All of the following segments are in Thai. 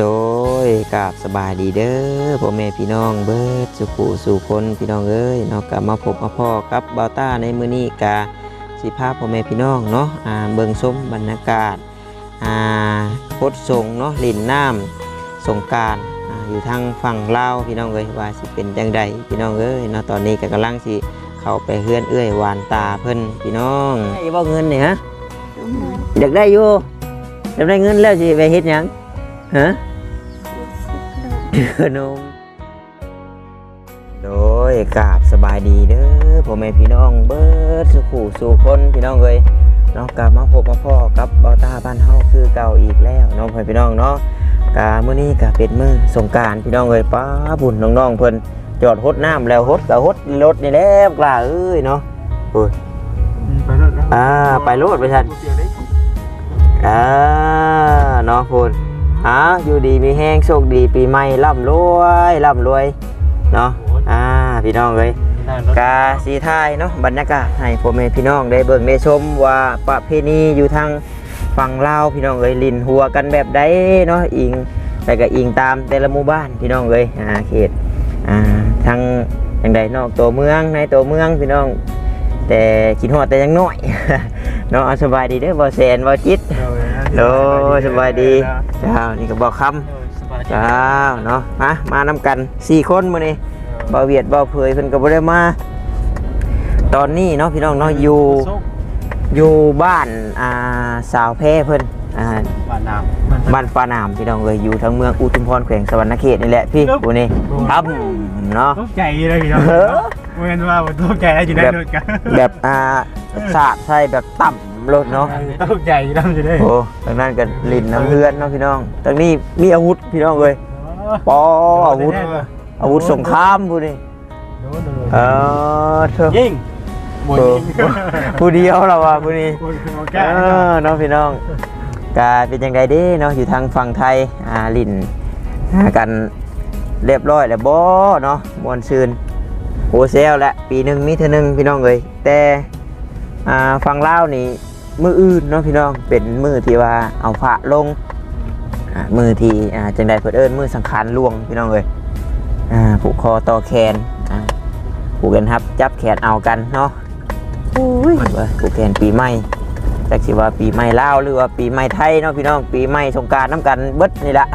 โดยกราบสบายดีเด้อพ่อแม่พี่น้องเบิดสุขุสู่คนพี่น้องเอ้ยเนาะกลับมาพบมาพ่อกับเบาต้าในมื้อนี้กาสิพาพ่อแม่พี่น้องเนาะอ่าเบิ่งชมบรรยากาศอ่าพดสงเนาะลิ่นน้ำสงกรารอ่าอยู่ทางฝั่งลาวพี่น้องเอ้ยว่าสิเป็นจังใดพี่น้องเอ้ยเนาะตอนนี้ก็กำลังสิเข้าไปเฮือนเอื้อยวานตาเพิ่นพี่น้องได้บ่เงินนี่ฮะอยากได้อยู่อยากได้เงินแล้วสิไปเฮ็ดหยัง ฮะขนม โดยกราบสบายดีเด้อพ่อแม่พี่น้องเบิดสุขูสู่คนพี่น้องเลยเนาะกลับมาพบมาพ่อกับเบาตาบ้านเฮาคือเก่าอีกแล้วเน้องพ่อพี่น้องเนาะกามื้อนี้ก็เป็นมื้อสงกรารพี่น้องเลยป้าบุญน้องๆเพิ่นจอดฮดน้ำแล้วฮดก็ฮดรถนี่แหล้วกล้าเอ้ยเนาะไปรถนะอ่าไปโลดไปทันอ่าเนาะพูน อ่าอยู่ดีมีแห้งโชคดีปีใหม่ร่ำรวยร่ำรวยเนาะอ่าพี่น้องเลยกาสีไทายเนาะบรรยากาศให้พ่อแม่พี่น้องได้เบิ่งได้ชมว่าประเพณีอยู่ทางฝั่งลาวพี่น้องเอ้ยลินหัวกันแบบใดเนาะอิงแต่ก็อิงตามแต่ละหมู่บ้านพี่น้องเอ้ยอ่าเขตอ่าทางอย่างใดนอกตัวเมืองในตัวเมืองพี่น้อง แต่กินหอดแต่ยังน้อยเนาะเอาสบายดีเด้อบ่แสนบ่จิต โอ้ยสบายดีเจ้านี่ก็บอกคำเจ้าเนาะมามานำกันสี่คนมื้อนี้บ่าวเวียดบ่าวเผยเพิ่นก็บ่ได้มาตอนนี้เนาะพี่น้องเนาะอยู่อยู่บ้านอ่าสาวแพร่เพิ่นอ่าบ้านน้ำบ้านฟ้านามพี่น้องเอ้ยอยู่ทางเมืองอุทุมพรแขวงสวรรณเขตนี่แหละพี่ผู้นี้ครับเนาะตกใจเลยพี่น้องเออเว้นว่าผมตกใจแล้วอยู่ในรถกันแบบอ่าสาดใส่แบบต่ำ รถเนาะตกใจน้ำจะได้โอ้ทางนั้นก็ลินน้ำเพื่อนเนาะพี่น้องทางนี้มีอาวุธพี่น้องเลยปออาวุธ อาวุธสงครามผู้นี่เออเธอยิงบนเออยิงผู้เดียวเราว่าผู้นี้บนคือมาเอแก้อเน้องพี่น้องกาเป็นยังไงเด้เนาะอยู่ทางฝั่งไทยอ่าลินหากันเรียบร้อยแล้วบ่เนาะมวนซืนโอเซลและปีหนึ่งมีเท่านึงพี่น้องเลยแต่อ่าฝั่งลาวนี่ มืออื่นเนาะพี่น้องเป็นมือที่ว่าเอาพระลงอ่ามือที่อ่าจังใดเพิ่นเอิ้นมือสังขารหลวงพี่น้องเลยอ่าผูกคอต่อแขนอ่าผูกกันครับจับแขนเอากันเนาะโอ้ยว่าผูกแขนปีใหม่จักสิว่าปีใหม่ลาวหรือว่าปีใหม่ไทยเนาะพี่น้องปีใหม่สงกรารน้ำกันเบิดนี่ละ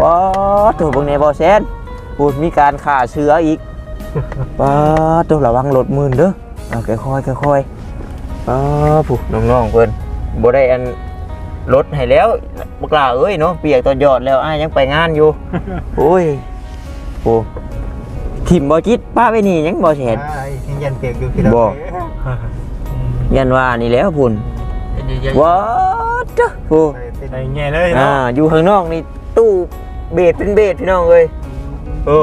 ว้าตัวเบิ่งในบ่แซนพูดมีการฆ่าเชื้ออีกป้าตัวระวังรถมืนเด้อเอาค่อยๆค่อยๆ ป้าผู้น้องๆเพิ่นบ่ได้อันรถให้แล้วบ่กล้าเอ้ยเนาะเปียกตอนยอดแล้วอ้ายยังไปงานอยู่ โอ้ยโอ้ทิมบ่จิตป้าไปนี่ยังบ่แซนยังยันเปียกอยู่พี่บ่ยันว่านี่แหล้วพุ่นว้าจ้ะผู้ใส่แง่เลยอ่าเนาะอยู่ข้างนอกนี่ตู้เบสเป็นเบสพี่น้องเอ้ยโอ้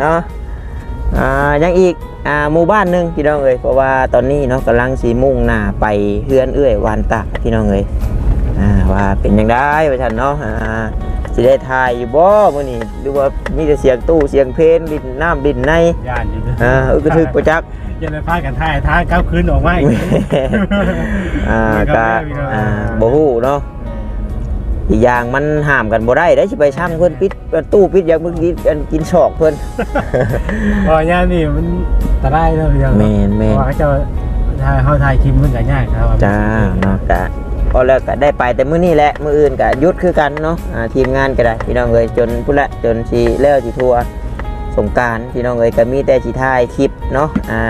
เนาะ อ่ายังอีกอ่าหมู่บ้านหนึงพี่น้องเอ้ยเพราะว่าตอนนี้เนาะกำลังสีมุ่งหน้าไปเฮือนเอื้อยวานตากพี่น้องเอ้ยอ่าว่าเป็นยังได้ว่าฉันเนาะอ่าสิได้ถ่ายอยู่บ่มื้อนี้หรือว่ามีแต่เสียงตู้เสียงเพลงดินน้ำดินในย่านอยู่อ่าเออกระทึกประจักยันไปพากันท่ายท่าก้าวคืนออกมาอีกอ่าก็อ่าบ่ฮู้เนาะ อีกอย่างมันห้ามกันบ่ได้ได้สิไปช่างเพิ่นปิดตู้ปิดอย่างเมื่อกี้อันกินชอกเพิ่นพอย่านนี่มันตะได้เลยพี่น้องแม่นแม่นว่าเขาจะถ่ายเขาถ่ายคลิปมันก็ยากครับจ้าเนาะก็พอแล้วก็ได้ไปแต่มื้อนี้แหละมื้ออื่นก็หยุดคือกันเนาะอ่าทีมงานก็ได้พี่น้องเอ้ยจนพุ่นละจนสิแล้วสิทัวร์สงกรารพี่น้องเอ้ยก็มีแต่สิถ่ายคลิปเนาะอ่า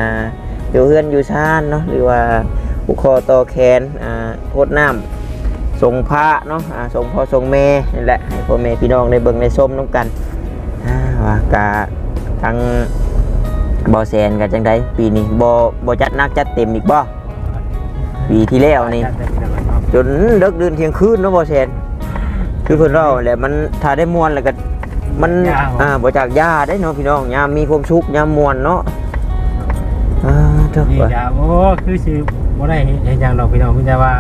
อยู่เฮือนอยู่ชานเนาะหรือว่าผูกคอต่อแขนอ่าโพดน้ำ ส่งพระเนาะอ่าส่งพ่อส่งแม่นี่แหละให้พ่อแม่พี่น้องได้เบิ่งได้ส้มน้ำกันอ่าว่ากะทางบอแซนกันจังไดปีนี้บอบอจัดหนักจัดเต็มอีกบ่ปีที่แล้วนี่จนเลิกเดินเที่ยงคืนเนาะบอแซนคือเพิ่นเราแหละมันถ้าได้มวนแล้วก็มันอ่าบ่จากยาได้เนาะพี่น้องยามมีความสุขยามมวนเนาะอ่าเถอะนี่ว่ะจ้าโอ้คือสิบ่ได้เห็นอย่างดอกพี่น้องมีแต่ว่า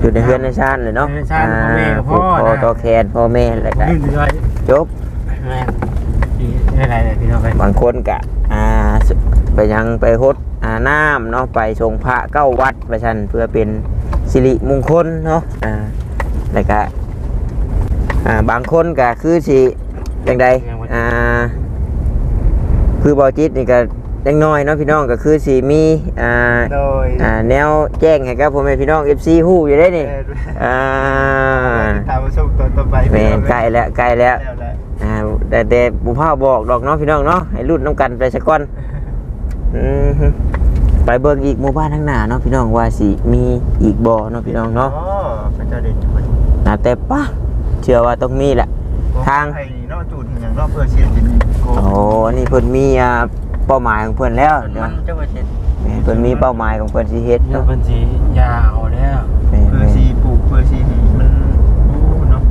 อยู่ในเฮือนในชานเลยเนาะในชานพ่อแม่กับพ่อผูกคอนะต่อแขนพ่อแม่แล้วก็ลื่นด้วยจบแม่ที่ไม่ไรเลยพี่น้องไปบางคนกะอ่าสไปยังไปฮดอ่าน้ำเนาะไปชงพระเก้าวัดไปชันเพื่อเป็นสิริมงคลเนาะอ่าแล้วก็อ่าบางคนก็คือสิจังใดอ่าคือบอจิตนี่ก็ ยังน้อยเนาะพี่น้องก็คือสิมีอ่าโดยอ่าแนวแจ้งให้กับพ่อแม่พี่น้อง FC ฮู้อยู่ได้นี่อ่าตามมาส่งตัวต่อไปแม่นใกล้แล้วใกล้แล้วแล้วแหละอ่าแต่แต่บุพาบอกดอกเนาะพี่น้องเนาะให้รุ่นน้ำกันไปสักก้อนอือฮึไปเบิ่งอีกหมู่บ้านข้างหน้าเนาะพี่น้องว่าสิมีอีกบ่อเนาะพี่น้องเนาะอ๋อพระเจ้าเด่นอยู่บนนะแต่ป้าเชื่อว่าต้องมีแหละทางไทยเนอกจูดอย่างรอบเพื่อเชียร์จินโกโอ้อันนี้เพิ่นมีอ่า เป้าหมายของเพิ่นแล้วเนาะมันจะว่าเช็ดแม่นเพิ่นมีเป้าหมายของเพิ่นสิเฮ็ดเดี๋ยวเนาะเพิ่นสิยาเอาแล้วแม่นเพื่อแม่นซีปลูกเพื่อซีหนีมันโอ้เนาะ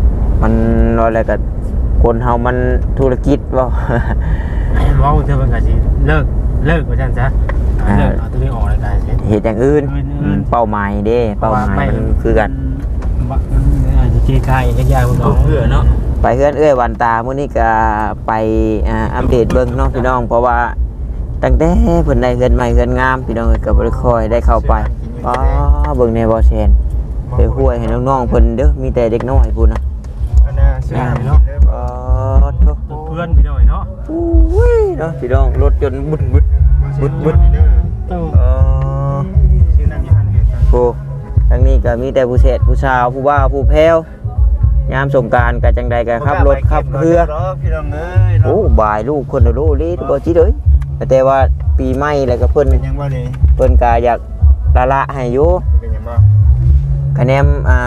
มันอะไรกับคนเฮามันธุรกิจบ่ เว้าเธอเพิ่นก็สิเลิกเลิกว่าซั่นซะอ่า เลิกเอาตัวนี้ออกรายการเช็ดเหตุอย่างอื่นอื่นๆ อืมเป้าหมายเด้เป้าหมายมันคือกันมันอาจจะจีคายอีกอย่างมันเอาเพื่อเนาะไปเฮือนเอ้ยวันตามื้อนี้ก็ไปอ่าอัปเดตเบิ่งเนาะพี่น้อง เพราะว่า ตั้งแต่เพิ่นได้เฮือนใหม่เฮือนงามพี่น้องเอ้ยก็บ่ได้ค่อยได้เข้าไปอ๋อเบิ่งในบ่แซนไปห้วยให้น้องๆเพิ่นเด้อมีแต่เด็กน้อยพุ่นน่ะอันน่ะเสื้อเนาะอ๋อโธ่เพื่อนพี่น้อยเนาะอุ้ยเนาะพี่น้องรถจนบึดบึดบึดบึดตู้อ๋อชื่อนั่นยี่ห้อนี้ครับโอ้ทางนี้ก็มีแต่ผู้เศษผู้สาวผู้บ่าวผู้แพ้วยามสงกรารก็จังใดก็ขับรถขับเรือพี่น้องเอ้ยโอ้บายลูกคนละลูกลิบ่จิเด้ย แต่ว่าปีใหม่แล้วก็เพิ่นเป็นยังบ่นี่เพิ่นก็อยากละละให้อยู่เป็นยังบ่คะแนนอ่า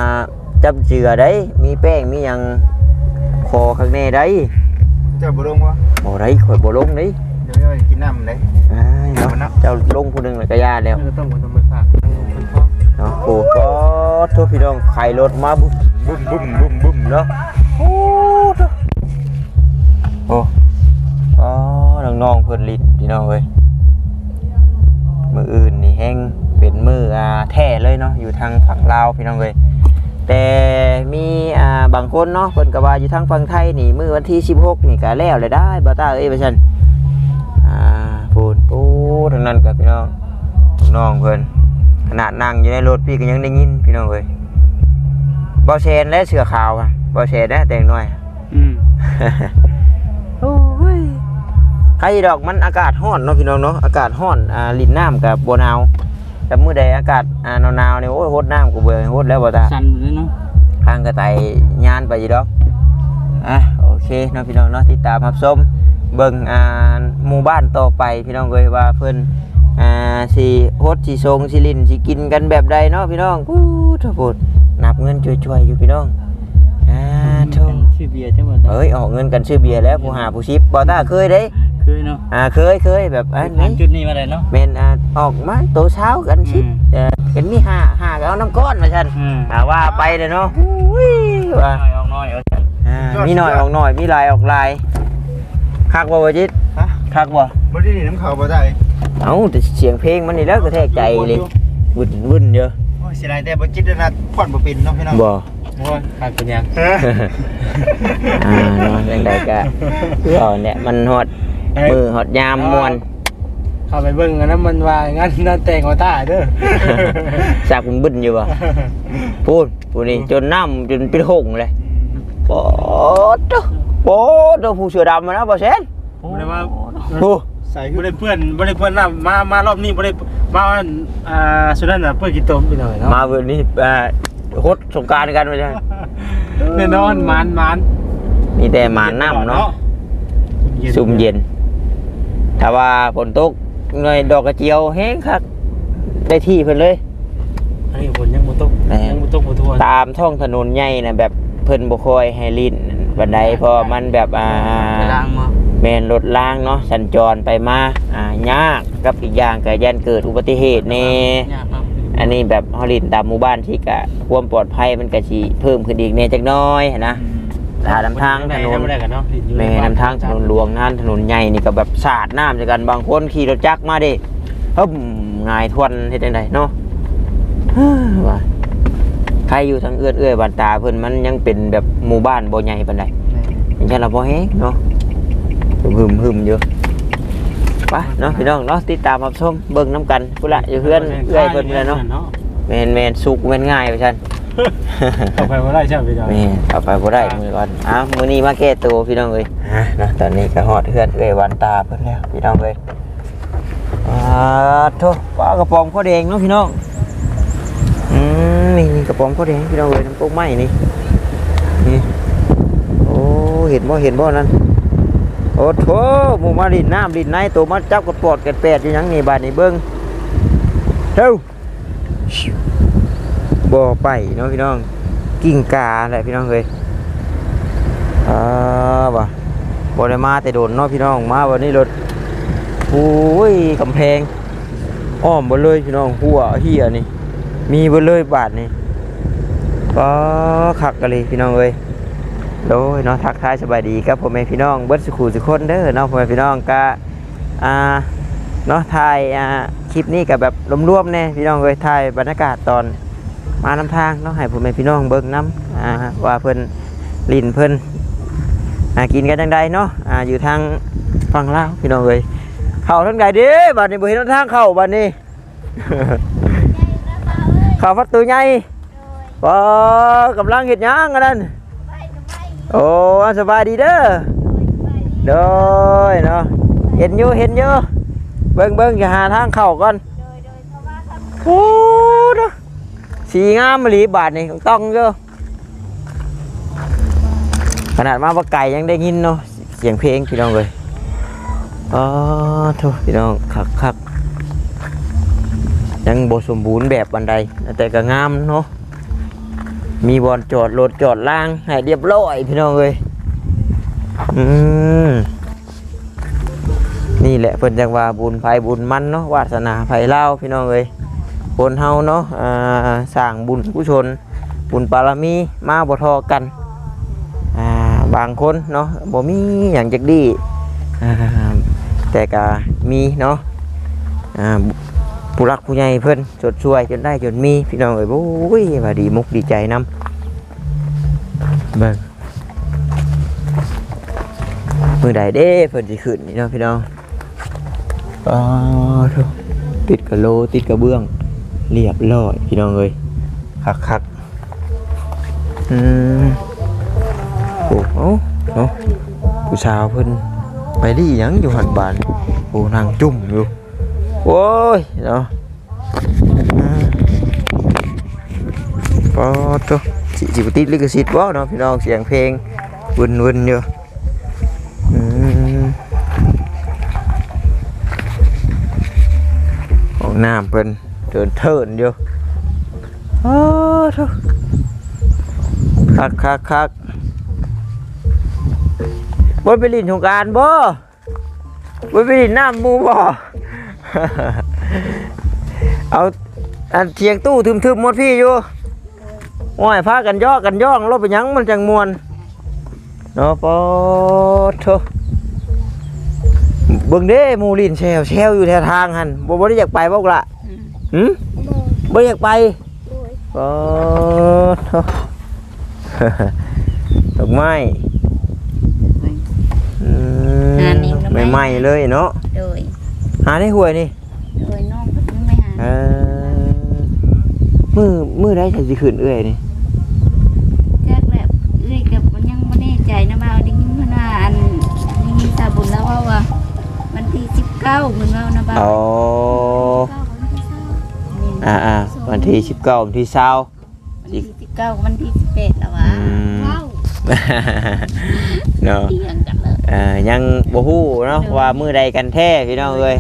จับเจือได้มีแป้งมีหยังคอข้างในได้เจ้าบ่ลงวะบ่ได้ข่อยบ่ลงเด้เดี๋ยวไปกินน้ำเลยอ้ายเนาะเจ้าลงผู้หนึงแล้วก็ย่าแล้วเออต้องต้องไปฝากเพิ่นพ่อเนาะโอ้ก็โทษพี่น้องไข่รถมาบุ้มบุ้มบุ้มบุ้มบุ้มเนาะ น้องๆเพิ่นลิ้นพี่น้องเอ้ยมืออื่นนี่แห้งเป็นมืออ่าแท้เลยเนาะอยู่ทางฝั่งลาวพี่น้องเอ้ยแต่มีอ่าบางคนเนาะเพิ่นก็ว่าอยู่ทางฝั่งไทยนี่มื้อวันที่ 16 นี่ก็แล้วเลยได้บ่ตาเอ้ยว่าซั่นอ่าพูดโอ้ทางนั้นก็พี่น้องน้องเพิ่นขนาดนั่งอยู่ในรถพี่ก็ยังได้ยินพี่น้องเอ้ยบอเชนและเสือขาวอะบอเชนนะแต่งน้อยอืมโอ้ย ใครดอกมันอากาศร้อนเนาะพี่น้องเนาะอากาศร้อนอ่าลิ้นน้ำกับบัหนาวแต่มื้อใดอากาศอ่าหนาวๆเนี่ยโอ้ยโฮดน้ำกูเบื่อโฮดแล้วบ่ตาสั่นเลยเนาะทางกระไตยานไปอยู่ดอกอะโอเคเนาะพี่น้องเนาะติดตามรับชมเบิ่งอ่าหมู่บ้านต่อไปพี่น้องเอ้ยว่าเพิ่นอ่าสิโฮดสิทรงสิลินสิกินกันแบบใดเนาะพี่น้องพูดเถอะพูดนับเงินช่วยๆอยู่พี่น้องอ่าโธ่ชื่อเบียร์จังว่าเอ้ยออกเงินกันซื้อเบียร์แล้วผู้หาผู้ชิปบ่ตาเคยเด้ เคยเนาะอ่าเคยเคยแบบอันผ่านี้นจุดนี้มาได้เนาะเมนอ่าออกมาโตเช้ากันชิปอืมเออเห็นมีห้าห้าก็เอาน้ำก้อนมาฉันอืมอ่าว่าไปเลยเนาะอุ้ยว่าน้อยออกน้อยเอาซั่นอ่ามีหน่อยออกหน่อยมีลายออกลายคักบ่วะจิตฮะคักบ่บ่ได้น้ำเขาบ่ได้เอ้าแต่เสียงเพลงมันนี่แล้วกระแทกใจเลยวุ่นวุ่นเยอะโอ้ยเสียดายแต่บ่จิตนะพ่อนบ่เป็นเนาะพี่น้องบ่โอ้ยขาดเป็นหยังเอออ่าเนาะจังใดก็ก็เนี่ยมันฮอด มือฮอดยามมวนเข้าไปเบิ่งอันนั้นมันว่างั้นนั่นแต่งเอาตาเด้อสากคุณบึ้นอยู่บ่พูดพูดนี่จนน้ำจนเป็นหงเลยปอดเด้อปอดเด้อผู้เสือดำมานะบ่เซนบ่ได้ว่าผู้ใส่บ่ได้เพื่อนบ่ได้เพื่อนนํมามารอบนี้บ่ได้มาอ่าสุดนั้นน่ะเพื่อนกินต้มไปหน่อยเนาะมาวันนี้อ่าฮดสงกรารกันมาใช่แน่นอนหมานหมานมีแต่หมาน้ำเนาะซุ่มเย็น ถ้าว่าฝนตกหน่อยดอกกระเจียวแห้งคักได้ที่เพิ่นเลย อันนี้ฝนยังบ่ตกแหม่ ยังบ่ตกบ่ทั่วตามท้องถนนใหญ่นะแบบเพิ่นบ่ค่อยให้ลิ้นบันไดเพราะมันแบบอ่าล้างมาแม่นรถล่างเนาะสัญจรไปมาอ่ายากกับอีกอย่างก็ยันเกิดอุบัติเหตุแน่ยากเนาะอันนี้แบบเฮาลิ้นตามหมู่บ้านที่ก็ความปลอดภัยมันก็สิเพิ่มขึ้นอีกแน่จักหน้อยหั้นนะ ถ้านำทางถนนไม่ได้กันเนาะแม่นำทางถนนหลวงนั่นถนนใหญ่นี่ก็แบบสาดน้ำจากกันบางคนขี่รถจักรมาเดิฮึมง่ายทวนเฮ็ดจังไดเนาะว่าใครอยู่ทางเอื้อนเอื้อยบานตาเพิ่นมันยังเป็นแบบหมู่บ้านบ่ใหญ่ปานใดอย่างเช่นเราบ่แฮงเนาะหึมหึมๆอยู่ไปเนาะพี่น้องเนาะติดตามรับชมเบิ่งน้ำกันพุ่นละอยู่เพื่อนเอื้อยเพิ่นพุ่นละเนาะแมนแมนสุกแมนง่ายไปชัน เอาไปบ่ได้ใช่ไหมพี่น้องแม่เอาไปบ่ได้มือก่อนอ้าวมื้อนี้มาแก้ตัวพี่น้องเอ้ยฮะนะตอนนี้ก็ฮอดเฮือนเอ้ยวันตาเพิ่นแล้วพี่น้องเอ้ยอ่าโทปลากระป๋องข้าวแดงเนาะพี่น้องอืมนี่นี่กระป๋องข้าวแดงพี่น้องเอ้ยน้ำตกไม้นี่นี่โอ้เห็นบ่เห็นบ่นั่นโอ้โถหมูมาดินน้ำดินในตัวมาจับกระปอดกระแปดอยู่หยังนี่บาดนี้เบิ่งเร็ว บ่อไปเนาะพี่น้อง กิ่งกาแหละพี่น้องเอ้ยอ่าบ่บ่ได้มาแต่โดนเนาะพี่น้องมาวันนี้รถโอ้ยกำแพง อ้อมบ่เลยพี่น้องหัวเหียนี่ มีบ่เลยบาทนี่ก็คักกันเลยพี่น้องเอ้ยโดยเนาะทักทายสบายดีครับพ่อแม่พี่น้องเบิร์ดสุขุสุคนเด้อเนาะพ่อแม่พี่น้องก็อ่าเนาะถ่ายอ่าคลิปนี้ก็แบบรวมๆแน่พี่น้องเอ้ยถ่ายบรรยากาศตอน มานำทางเนาะให้พ่อแม่พี่น้องเบิ่งน้ำอ่าว่าเพิ่นลินเพิ่นอ่ากินกันจังใดเนาะอ่าอยู่ทางฝั่งลาวพี่น้องเอ้ยเข้าทางใดเด้บัดนี้บ่เห็นทางเข้าบัดนี้เข้าประตูใหญ่บ่กำลังเฮ็ดหยังอันนั้นโอ้สบายดีเด้อโดยเนาะเห็นอยู่เห็นอยู่เบิ่งเบิ่งจะหาทางเข้าก่อนโอ้เนาะ สีงามมะลีบาทนี่ต้องเยอะขนาดมาว่าไก่ยังได้ยินเนาะเสียงเพลงพี่น้องเลยอ๋อโถพี่น้องคักคักยังบสมบูรณ์แบบบันไดแต่ก็งามเนาะมีบอลจอดรถจอดล่างให้เรียบร้อยพี่น้องเลยอืมนี่แหละเพิ่นจังว่าบุญภัยบุญมันเนาะวาสนาภัยเล่าพี่น้องเลย คนเฮาเนาะอ่าสร้างบุญกุศลบุญปารมีมาบ่ทอกันอ่าบางคนเนาะบ่มีหยังจักดีอ่าแต่ก็มีเนาะอ่าผู้รักผู้ใหญ่เพิ่นสดช่วยจนได้จนมีพี่น้องเอ้ยโอ้ยว่าดีมุกดีใจนํเบิ่งมื้อใดเด้เพิ่นสิขึ้นนี่เนาะพี่น้องอ๋อโธ่ติดกะโลติดกระเบื้อง เรียบร้อยพี่น้องเอ้ยคักคักอืมโอ้เอ้าเนาะผู้สาวเพิ่นไปดีหยังอยู่หันบานโอ้นางจุ่มอยู่โอ้ยเนาะปอตัวสิสิบติดลิขสิทธิ์บ่เนาะพี่น้องเสียงเพลงวนๆอยู่อืมของน้ำเพิ่น เดินเทินอยู่โอ้ทุคักคักคักบนไปลินสงการบ่บนไปลินน้ำมูบ่เอาอันเทียงตู้ทึมๆหมดพี่อยู่โอ้ยพากันย่อกันย่องรถไปยังมันจังมวนเนาะปอโทเบิ่งเด้มูลินแชวแชวอยู่แถวทางหันบ่บ่ได้อยากไปบ่กละ หืมบ่อยากไปโอ้โธ่ดอกไม้อืมหานิ่งดอกไม้ใหม่ๆเลยเนาะโดยหาได้หวยนี่โดยน้องเพิ่นไม่หาเออมือมือได้ใส่สิขืนเอื้อยนี่แรกแบบเอ้ยกับมันยังบ่แน่ใจนะว่าได้ยินเพิ่นว่าอันนี่มีสาบุญแล้วว่าว่าวันที่19เพิ่นว่านะบ่าวอ๋อ19 อ่าอ่าวันที่สิบเก้าวันที่เช้าวันที่19วันที่18แล้วว่าอืมว้าวเนาะเที่ยงกันเลยอ่ายังบ่ฮู้เนาะว่ามือใดกันแท้พี่น้องเอ้ย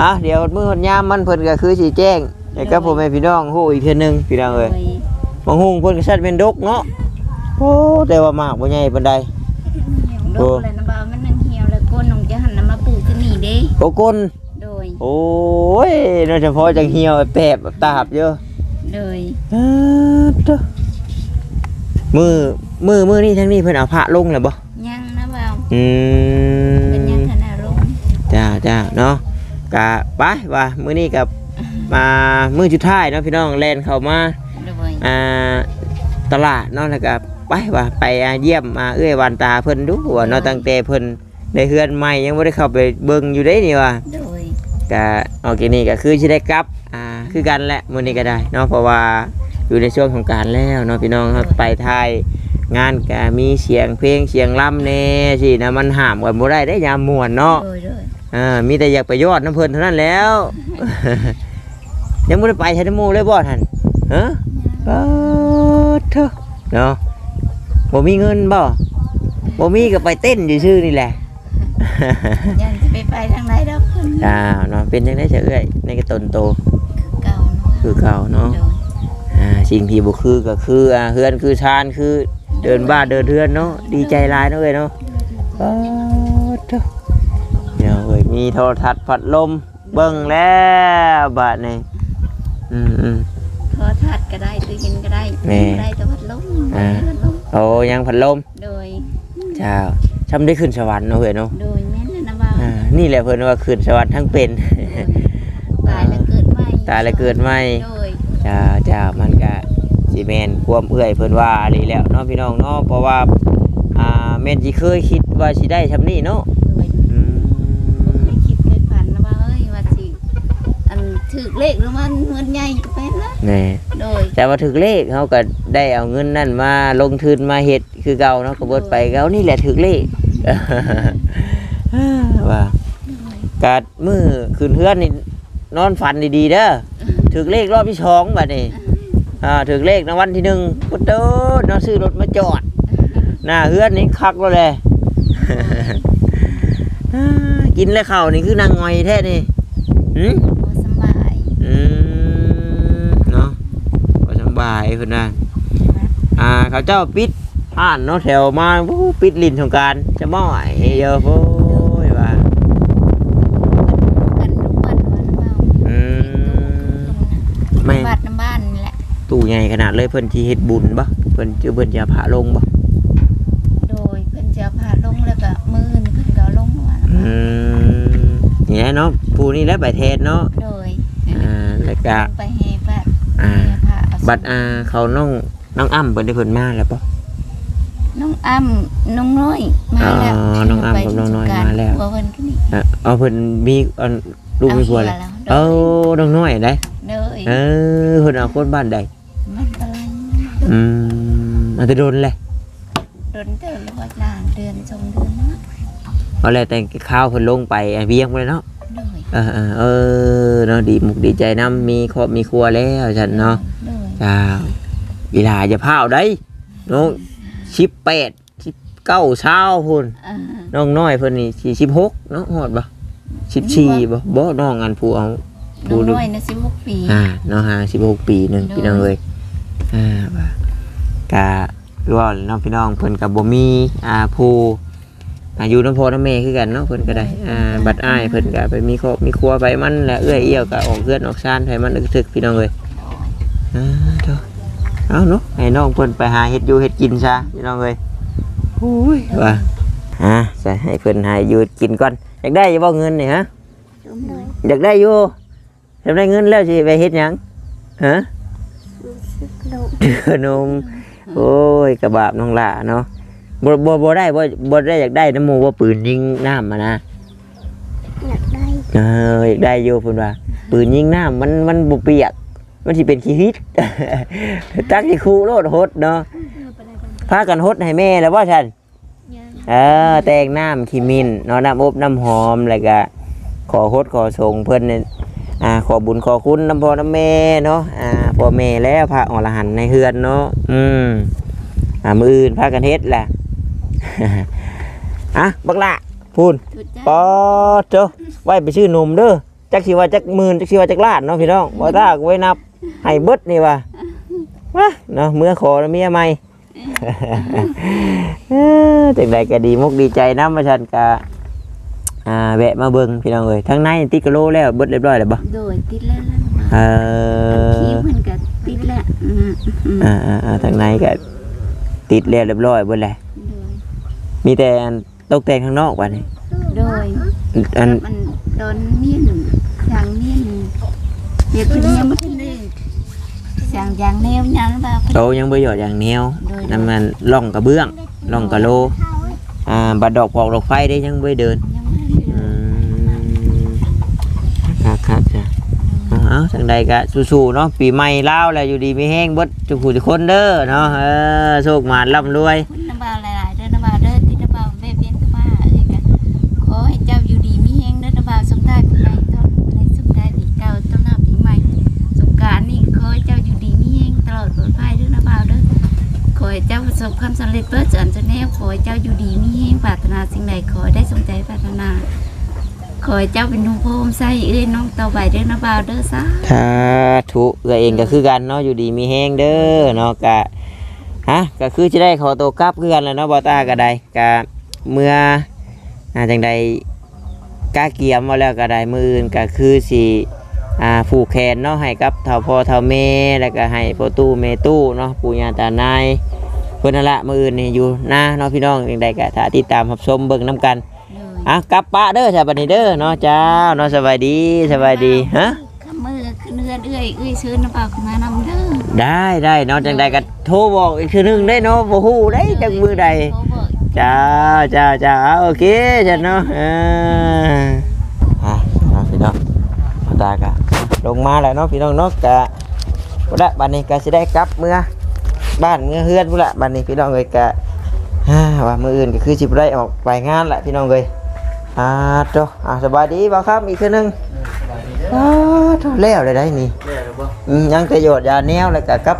อะเดี๋ยวมือหดยามมันเพิ่นก็คือสิแจ้งให้กับพ่อแม่พี่น้องฮู้อีกเทื่อหนึงพี่น้องเอ้ยโดยบางฮู้เพิ่นก็ซัดเป็นดกเนาะโอ้แต่ว่ามากบ่ใหญ่ปานใดโดยแล้วนะบ่าวมันนั่นเหี่ยวแล้วก้นน้องจะหันน้ำมาปลูกที่นี่เด้โกกล โดยโอ้ยโดยเฉพาะจังเหี่ยวแปบตาบเยอะโดยอ่าเด้อมือมือมือนี่ทั้งนี้เพิ่นเอาพระลงแล้วบ่ยังนะบ่าวอืเป็นยังมขนาดลงจ้าจ้าเนาะกะไปว่ามื้อนี้กับมามื้อสุดท้ายเนาะพี่น้องแล่นเข้ามาโดยอ่าตลาดเนาะแล้วก็ไปว่าไปอ่าเยี่ยมมาเอื้อยวันตาเพิ่นดูว่าเนาะตั้งแต่เพิ่นได้เฮือนใหม่ยังบ่ได้เข้าไปเบิ่งอยู่เด้นี่ว่าโดย ก็ออกจากนี่ก็คือสิได้กลับอ่าคือคือกันแหละมื้อนี้ก็ได้เนาะเพราะว่าอยู่ในช่วงของการแล้วเนาะพี่น้องครับไปทายงานก็มีเสียงเพลงเสียงล่ำแน่สินะมันห้ามกันบ่ได้ได้ยามม่วนเนาะโดยโดยอ่ามีแต่อยากไปยอดน้ำเพิ่นเท่านั้นแล้ว ยังบ่ได้ไปใช้น้ำหมูเลยบ่ท่านฮะปาดเถอะเนาะบ่มีเงินบ่บ่มีก็ไปเต้นอยู่ซื่อนี่แหละ ยังจะ ไปไปทางไหนดอกเพิ่นอ่าเนาะเป็นจังได๋เฉยเอ้ยในกระตนโตเก่าเนาะคือเก่าเนาะโดยอ่าสิ่งที่บ่คือก็คืออ่าเฮือนคือชานคือเดินบ้านเดินเรือนเนาะดีใจหลายเนาะเอ้ยเนาะปาดเถอะเดี๋ยวเอ้ยมีโทรทัศน์พัดลมเบิ่งแล้วบาดนี้อืมอืมโทรทัศน์ก็ได้ตู้เย็นก็ได้แม่ได้แต่พัดลมอ่าพัดลมโอ้ยังพัดลมโดยเจ้าทำได้ขึ้นสวรรค์เนาะเอ้ยเนาะโดยแม่ นนะว่าอ่านี่แหละเพิ่นว่าขึ้นสวรรค์ทั้งเป็นตายแล้วเกิดใหม่ตายแล้วเกิดใหม่โดยจ้าจ้ามันก็สิแม่นความเอื้อยเพิ่นว่าอะไรแล้วเนาะพี่น้องเนาะเพราะว่าอ่าแม่นสิเคยคิดว่าสิได้ทำนี้เนาะโดยอืมเคยคิดเคยฝันนะว่าเอ้ยว่าสิอันถือเลขหรือมันเงินใหญ่ก็เป็นนะแหน่โดยแต่ว่าถึกเลขเขาก็ได้เอาเงินนั่นมาลงทุนมาเฮ็ดคือเก่าเนาะก็เบิดไปเก่านี่แหละถึกเลข ว่ากาดมือคืนเฮือนนี่นอนฝันดีๆเด้อถึกเลขรอบที่สองบัดนี้อ่าถึกเลขในวันที่หนึ่งปุ๊ดเด้อเนาะซื้อรถมาจอดหน้าเฮือนนี่คักแล้วเลยอ่ากินแล้วข้าวนี่คือนางงอยแท้นี่หืมบ่สำบายอืมเนาะก็สำบายเพิ่นน่ะอ่าเขาเจ้าปิดห้านเนาะแถวมาโอ้ปิดลิ้นสงกรารจะม่อยเยอะโอ้ยว่า ใหญ่ขนาดเลยเพิ่นสิเฮ็ดบุญบ่เพิ่นจะเพิ่นจะพาลงบ่โดยเพิ่นจะพาลงแล้วก็มื้อนี่เพิ่นก็เอาลงว่าอืมนี่แหละเนาะผู้นี่แหละใบเทศเนาะโดยอ่าแล้วก็ไปแห่พระอ่าแห่พระเอาศพบัดอ่าเขาน้องน้องอ้ำเพิ่นได้เพิ่นมาแล้วบ่น้องอ้ำน้องน้อยมาแล้วอ๋อน้องอ้ำกับน้องน้อยมาแล้วว่าเพิ่นก็นี่อะเอาเพิ่นมีอันลูกมีผัวแล้วเอาเอาน้องน้อยได้โดยเออเพิ่นเอาคนบ้านใด มันอะไรอืมอันจะโดนเลยโดนเติมว่าล้านเดือนสองเดือนนะเอาแล้วแต่ข้าวเพิ่นลงไปอะเวียงไปเลยเนาะโดยเออเออเออเนาะดีมุกดีใจนํมีครอบมีครัวแล้วฉันเนาะโดยจ้าอีหลาอย่าพาวได้น้อง18 19เช้าพุ่นอ่าน้องน้อยเพิ่นนี่สิ16เนาะฮอดบ่14บ่บ่น้องอันผู้เอา น้องน้อยนะสิบหกปี อ่าเนาะฮะ16ปีหนึงพี่น้องเอ้ยอ่าว่ากะคือว่าน้องพี่น้องเพิ่นก็บ่มีอ่าผู้อายุน้ำพ่อน้ำแม่คือกันเนาะเพิ่นก็ได้อ่าบัดอ้ายเพิ่นก็ไปมีครอบมีครัวไปมันแหละเอื้อยเอี้ยวก็ออกเพื่อนออกชานให้มันอึกทึกพี่น้องเอ้ยอ่าเถอะเอาเนาะให้น้องเพิ่นไปหาเฮ็ดอยู่เฮ็ดกินซะพี่น้องเอ้ยโอ้ยว่าอ่าใส่ให้เพิ่นหาอยู่กินก่อนอยากได้อยู่บ่เงินนี่ฮะโดยอยากได้อยู่ อยากได้เงินแล้วสิไปเฮ็ดหยังฮะขนมโอ้ยกระบาบน้องหล่าเนาะบ่บ่บ่ได้บ่บ่ได้อยากได้น้ำหมูว่าปืนยิงน้ำมานะอยากได้เอออยากได้อยู่เพิ่นว่า ปืนยิงน้ำมันมันบ่เปียก มันสิเป็นขี้ฮิตตักที่คูโลดฮดเนาะพากันฮดให้แม่แล้วว่าฉันเออแต่งน้ำขี้มินเนาะน้ำอบน้ำหอมแล้วก็ขอฮดขอส่งเพิ่นเนี่ย อ่าขอบุญขอคุณน้ำพ่อน้ำแม่เนาะอ่าพ่อแม่แล้วพระอรหันต์ในเฮือนเนาะอืมอ่ามืออื่นพากันเฮ็ดแหละอะบักละพูนทุจ้าปอเจ้าไว้ไปชื่อนมเด้อจักสิว่าจักหมื่นจักสิว่าจักล้านเนาะพี่น้องบ่ตาก็ไว้นับให้เบิดนี่ว่าว่าเนาะเมื่อขอแล้วเมียใหม่เอ้อจังใดก็ดีมุกดีใจนำว่าฉันก็ อ่าแวะมาเบิ่งพี่น้องเอ้ยทั้งในติดกะโลแล้วเบิดเรียบร้อยแล้วบ่โดยติดแล้วแล้วเออคิ้วเพิ่นก็ติดแล้วอืมอืมอ่าอ่าอ่าทั้งในก็ติดแล้วเรียบร้อยเบิดแล้วโดยมีแต่อันตกแต่งข้างนอกว่านี่โดยอันมันโดนเมียนอย่างเมียนเฮ็ดเป็นยังบ่ทันได้สั่งอย่างแนวหยังว่าเพิ่นโตยังบ่หยอดอย่างแนวโดยนั่นมันล่องกระเบื้องล่องกระโลอ่าบัดดอกปอกดอกไฟได้ยังไม่เดิน ยังบ่ได้อืมครับครับจ้ะเอาจังใดก็สู้ๆเนาะปีใหม่เล่าวแล้วอยู่ดีไมีแห้งเบิดจุกผู้ทุกคนเด้อเนาะเออโชคหมาร่ำรวยคุณน้ำบาวหลายๆเด้อน้ำบาวเด้อที่น้ำบาแม่เบี้ยนก็มาเอ้ยก็ขอให้เจ้าอยู่ดีไมีแฮงเด้อน้ำบาวสงท้ปีใหม่ต้นในสงท้ายปีเก่าต้นหน้าปีใหม่สงกรานต์นี่ขอให้เจ้าอยู่ดีไมีแฮงตลอดปลอดภัยเด้อน้ำบาวเด้อขอให้เจ้าประสบความสำเร็จเพื่อจันจะแนวขอให้เจ้าอยู่ดีไมีแฮงปรารถนาสิ่งใดขอให้ได้สมใจปรารถนา ขอให้เจ้าเป็นนุ่งโพมใส่เอ้ยน้องเต่าใบเด้อน้ำบ่าวเด้อซะสาธุเออเองก็คือกันเนาะอยู่ดีมีแห้งเด้อเนาะกะฮะก็คือจะได้ขอตัวกลับคือกันแล้วเนาะบอตาก็ได้กะเมื่ออ่าจังใดกาเกียมมาแล้วก็ได้มืออื่นก็คือสิอ่าผูกแขนเนาะให้กับเท่าพ่อเท่าแม่แล้วก็ให้พ่อตู้แม่ตู้เนาะปู่ย่าตานายเพิ่นนั่นละมืออื่นนี่อยู่หน้าเนาะพี่น้องจังใดก็ถ้าติดตามรับชมเบิ่งนํกัน อะกลับปะเด้อชาวบันนี้เด้อเนาะเจ้าเนาะสบายดีสบายดีฮะขมือขึ้นเรือนเอ้ยเอ้ยเชิญน้ำบ่าวขึ้นมานำเด้อได้ได้เนาะจังใดก็โทรบอกอีกทีหนึงได้เนาะบ่ฮู้ได้จังมือใดโอ้บอกจ้าจ้าจ้าโอเคจ้ะเนาะเอออะเนาะพี่น้องเอาตากะลงมาแล้วเนาะพี่น้องเนาะกะบ่ละบัดนี้ก็สิได้กลับเมื่อบ้านเมื่อเฮือนพุ่นละบัดนี้พี่น้องเอ้ยกะฮ่าว่ามื้ออื่นก็คือสิบ่ได้ออกไปงานละพี่น้องเอ้ย อ่าโตอะสบายดีบ่ครับอีกทีหนึงอ่าโตแล้วได้ได้นี่เนี่ยหรือเปล่าอืมยังประโยชน์ยาแนวแล้วก็กับ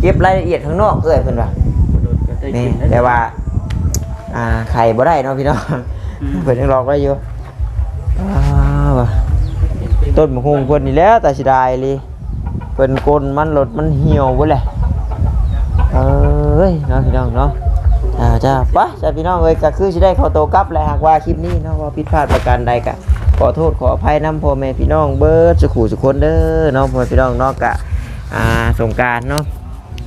เก็บรายละเอียดข้างนอกเอ้ยเพิ่นว่าโดนก็ได้นี่กินนะแต่ว่า อ่าไข่บ่ได้เนาะพี่น้องเพิ่นยังหลอกไว้อยู่อ้าวว่ะต้นมะฮุงเพิ่นนี่แหล้วแต่สิได้เลยเพิ่นกลนมันรถมันเหี่ยวเบิดแหละเอ้ยเนาะพี่น้องเนาะ อ่าจ้าปะจ้าพี่น้องเอ้ยก็คือสิได้ขอตัวกลับแหละหากว่าคลิปนี้เนาะว่าผิดพลาดประการใดก็ขอโทษขออภัยนํพ่อแม่พี่น้องเบิดสุขุสุคนเด้อเนาะพ่อแม่พี่น้องเนาะกะอ่าสงกรารเนาะ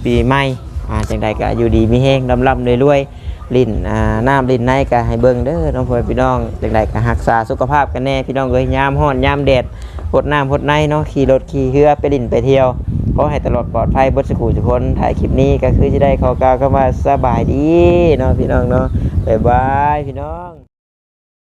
ปีใหม่อ่าจังใดก็อยู่ดีมีแห้งลำลำรวยๆลิ้นอ่าน้ำลิ้นในก็ให้เบิ่งเด้อน้องพ่อพี่น้องจังใดก็รักษาสุขภาพกันแน่พี่น้องเอ้ยยามร้อนยามแดด พดน้ำพดในเนาะขี่รถขี่เรือไปลิ้นไปเที่ยวขอให้ตลอดปลอดภัยบดสกูทุกคนถ่ายคลิปนี้ก็คือจะได้ขอกล่าวคำว่าสบายดีเนาะพี่น้องเนาะบ๊ายบายพี่น้อง